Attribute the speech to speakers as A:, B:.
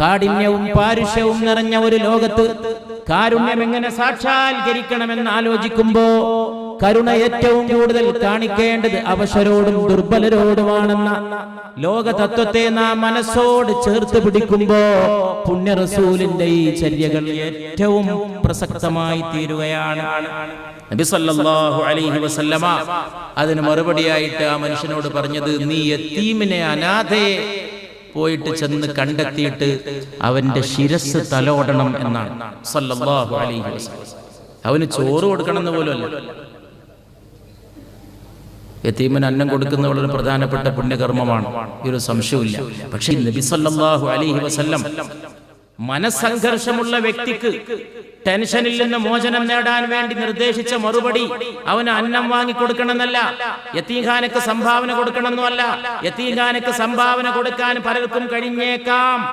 A: കാഠിന്യവും പാരുഷ്യവും നിറഞ്ഞ ഒരു ലോകത്ത് കാരുണ്യം എങ്ങനെ സാക്ഷാത്കരിക്കണമെന്ന് ആലോചിക്കുമ്പോ കരുണ ഏറ്റവും കൂടുതൽ കാണിക്കേണ്ടത് അവശരോടും ദുർബലരോടുമാണെന്ന ലോക തത്വത്തെ നാം മനസ്സോട് ചേർത്ത് പിടിക്കുമ്പോ പുണ്യറസൂലിന്റെ ഈ ചര്യകൾ ഏറ്റവും പ്രസക്തമായി തീരുകയാണ്. അലൈഹി വസല്ലമ അതിന് മറുപടിയായിട്ട് ആ മനുഷ്യനോട് പറഞ്ഞത് നീ എത്തീമിനെ അനാഥയെ പോയിട്ട് ചെന്ന് കണ്ടെത്തിയിട്ട് അവന്റെ ശിരസ് തലോടണം എന്നാണ്. സല്ലല്ലാഹു അലൈഹി വസല്ലം. അവന് ചോറ് കൊടുക്കണം എന്ന് പോലും അല്ല യത്തീമിന് അന്നം കൊടുക്കുന്ന വളരെ പ്രധാനപ്പെട്ട പുണ്യകർമ്മമാണ്. ഈ ഒരു സംശയമില്ല പക്ഷേ നബി സല്ലല്ലാഹു അലൈഹി വസല്ലം മനസ്സംഘർഷമുള്ള വ്യക്തിക്ക് ടെൻഷനിൽ നിന്ന് മോചനം നേടാൻ വേണ്ടി നിർദ്ദേശിച്ച മറുപടി അവന് അന്നം വാങ്ങി കൊടുക്കണമെന്നല്ല യത്തീഖാനക്ക് സംഭാവന കൊടുക്കണമെന്നല്ല യത്തീഖാനക്ക് സംഭാവന കൊടുക്കാൻ പലർക്കും കഴിഞ്ഞേക്കാം.